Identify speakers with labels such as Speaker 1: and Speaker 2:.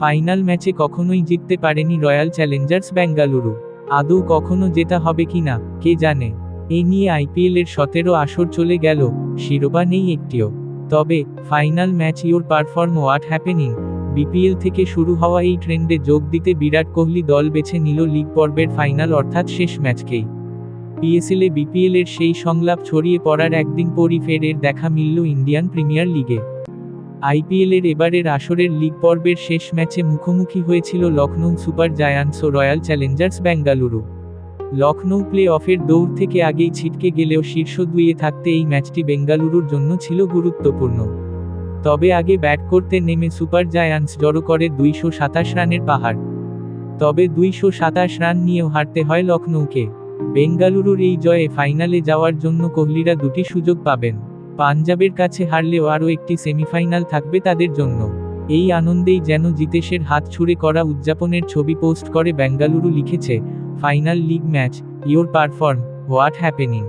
Speaker 1: Final ম্যাচে কখনোই জিততে পারেনি রয়্যাল চ্যালেঞ্জার্স বেঙ্গালুরু আদৌ কখনো জেতা হবে কিনা কে জানে? এ নিয়ে আইপিএল এর সতেরো আসর চলে গেল, শিরোপা নেই একটিও। তবে, final match your perform what happening? BPL থেকে শুরু হওয়া এই ট্রেন্ডে যোগ দিতে বিরাট কোহলি দল বেছে নিল লিগ পর্বের ফাইনাল অর্থাৎ শেষ ম্যাচকেই। পিএসএলে বিপিএল এর সেই সংলাপ ছড়িয়ে পড়ার একদিন পরই ফের দেখা মিলল ইন্ডিয়ান প্রিমিয়ার লিগে। আইপিএল এর এবারের আসরের লিগ পর্বের শেষ ম্যাচে মুখোমুখি হয়েছিল লখনৌ সুপার জায়ান্টস ও Royal Challengers Bengaluru Lucknow play অফের দৌড় থেকে আগেই ছিটকে গেলেও শীর্ষ দুইয়ে থাকতে এই ম্যাচটি বেঙ্গালুরুর জন্য ছিল গুরুত্বপূর্ণ। তবে আগে ব্যাট করতে নেমে সুপার জায়ান্টস জড়ো করে দুইশো সাতাশ রানের পাহাড়। তবে দুইশো সাতাশ রান নিয়েও হারতে হয় লখনৌকে বেঙ্গালুরুর এই জয়ে ফাইনালে যাওয়ার জন্য কোহলিরা দুটি সুযোগ পাবেন। পাঞ্জাবের কাছে হারলেও আরও একটি সেমিফাইনাল থাকবে তাদের জন্য। এই আনন্দেই যেন জিতেশের হাত ছুড়ে করা উদযাপনের ছবি পোস্ট করে বেঙ্গালুরু লিখেছে, final league match, your perform, what happening.